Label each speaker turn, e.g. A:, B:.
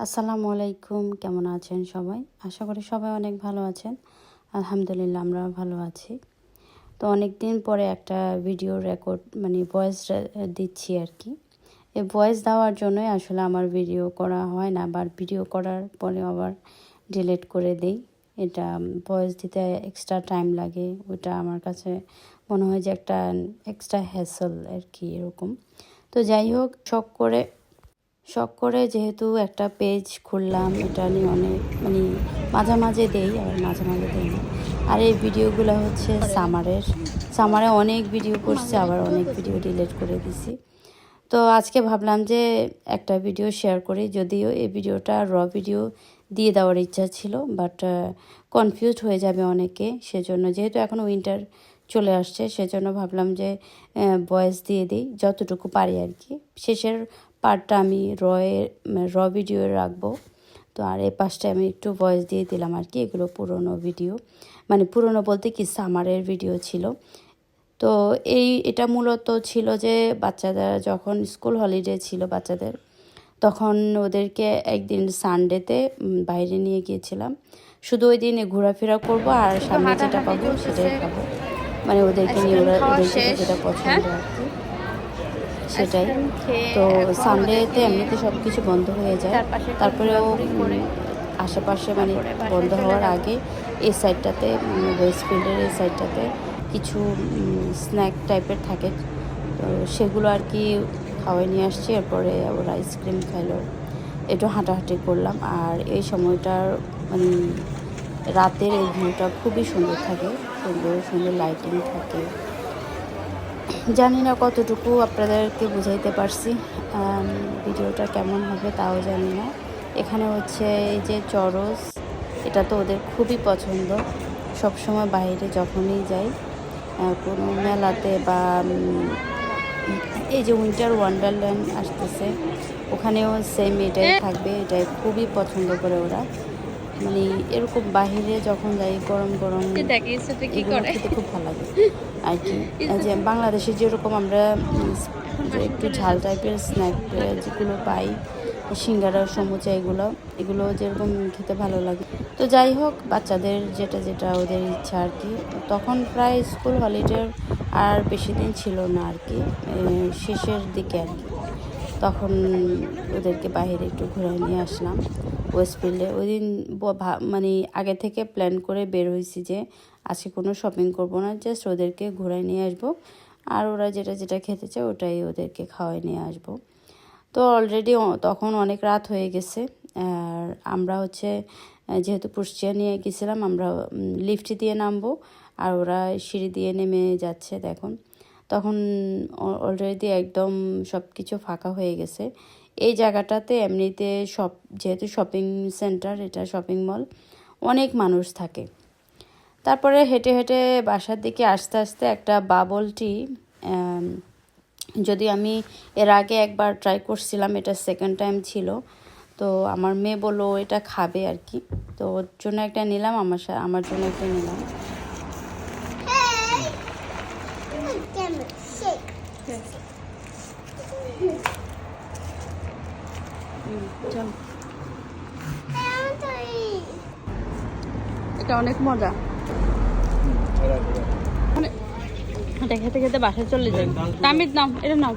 A: আসসালামু আলাইকুম, কেমন আছেন সবাই? আশা করি সবাই অনেক ভালো আছেন। আলহামদুলিল্লাহ আমরা ভালো আছি। তো অনেক দিন পরে একটা ভিডিও রেকর্ড মানে ভয়েস দিচ্ছি আর কি। এই ভয়েস দেওয়ার জন্যই আসলে আমার ভিডিও করা হয় না, আবার ভিডিও করার পরে আবার ডিলিট করে দেই। এটা ভয়েস দিতে এক্সট্রা টাইম লাগে, ওটা আমার কাছে মনে হয় যে একটা এক্সট্রা হ্যাসল আর কি এরকম। তো যাই হোক, শখ করে শখ করে যেহেতু একটা পেজ খুললাম, এটা নিয়ে অনেক মানে মাঝে মাঝে দেই, আবার মাঝে মাঝে দেই না। আর এই ভিডিওগুলো হচ্ছে সামারের। সামারে অনেক ভিডিও করছি, আবার অনেক ভিডিও ডিলিট করে দিছি। তো আজকে ভাবলাম যে একটা ভিডিও শেয়ার করি, যদিও এই ভিডিওটা র ভিডিও দিয়ে দেওয়ার ইচ্ছা ছিল বাট কনফিউজড হয়ে যাবে অনেকে, সেজন্য যেহেতু এখন উইন্টার চলে আসছে, সেজন্য ভাবলাম যে ভয়েস দিয়ে দিই, যতটুকু পারি আর কি। শেষের পার্টটা আমি রয়ে র ভিডিও রাখব। তো আর এই পাশটা আমি একটু ভয়েস দিয়ে দিলাম আর কি, এগুলো পুরনো ভিডিও। মানে পুরনো বলতে কি সামারের ভিডিও ছিল। তো এই, এটা মূলত ছিল যে বাচ্চাদের, যখন স্কুল হলিডে ছিল বাচ্চাদের, তখন ওদেরকে একদিন সানডেতে বাইরে নিয়ে গিয়েছিলাম। শুধু ওই দিনে ঘোরাফেরা করব আর সামনে যেটা পাবো সেটাই খাব মানে ওদেরকে নিয়ে ওরা যেটা পছন্দ আর কি। সেটাই। তো সানডেতে এমনিতে সব কিছু বন্ধ হয়ে যায়। তারপরেও আশেপাশে মানে বন্ধ হওয়ার আগে এই সাইডটাতে ওয়েস্ট ফিল্ডের এই সাইডটাতে কিছু স্ন্যাক টাইপের থাকে। তো সেগুলো আর কি খাওয়াই নিয়ে আসছি। এরপরে ওরা আইসক্রিম খাইলো। একটু হাঁটাহাঁটি করলাম। আর এই সময়টার মানে রাতের এই ভিউটা খুবই সুন্দর থাকে। সুন্দর সুন্দর লাইটিং থাকে। জানি না কতটুকু আপনাদেরকে বুঝাইতে পারছি ভিডিওটা কেমন হবে তাও জানি না। এখানে হচ্ছে এই যে চরস, এটা তো ওদের খুবই পছন্দ। সবসময় বাইরে যখনই যাই কোনো মেলাতে বা এই যে উইন্টার ওয়ান্ডারল্যান্ড আসতেছে, ওখানেও সেম এটাই থাকবে, এটাই খুবই পছন্দ করে ওরা। মানে এরকম বাহিরে যখন যাই গরম গরম খেতে খুব ভালো লাগে। আর কি যে বাংলাদেশে যেরকম আমরা একটু ঝাল টাইপের স্ন্যাক যেগুলো পাই সিঙ্গারা সমুচা এগুলো এগুলো যেরকম খেতে ভালো লাগে। তো যাই হোক বাচ্চাদের যেটা যেটা ওদের ইচ্ছা আর কি। তখন প্রায় স্কুল হলিডে আর বেশি দিন ছিল না আর কি শেষের দিকে আর কি। তখন ওদেরকে বাইরে একটু ঘুরে নিয়ে আসলাম। ওয়েস্টফিল্ডে ওই দিন মানে আগে থেকে প্ল্যান করে বের হয়েছি যে আজকে কোনো শপিং করব না জাস্ট ওদেরকে ঘুরাই নিয়ে আসব। আর ওরা যেটা যেটা খেতে চায় ওটাই ওদেরকে খাওয়াই নিয়ে আসব। তো অলরেডি তখন অনেক রাত হয়ে গেছে। আর আমরা হচ্ছে, যেহেতু পুষ্টিয়া নিয়ে গেছিলাম, আমরা লিফট দিয়ে নামবো। আর ওরা সিঁড়ি দিয়ে নেমে যাচ্ছে, দেখুন। তখন অলরেডি একদম সব কিছু ফাঁকা হয়ে গেছে। এই জায়গাটাতে এমনিতে সব, যেহেতু শপিং সেন্টার এটা শপিং মল অনেক মানুষ থাকে। তারপরে হেঁটে হেঁটে বাসার দিকে আস্তে আস্তে একটা বাবল টি যদি আমি এর আগে একবার ট্রাই করছিলাম, এটা সেকেন্ড টাইম ছিল। তো আমার মেয়ে বলল, এটা খাবে আর কি। তো ওর জন্য একটা নিলাম, আমার আমার জন্য একটা নিলাম। এটা অনেক মজা। এটা খেতে খেতে বাসায় চলে যাই। তামিদ নাম এটা নাও।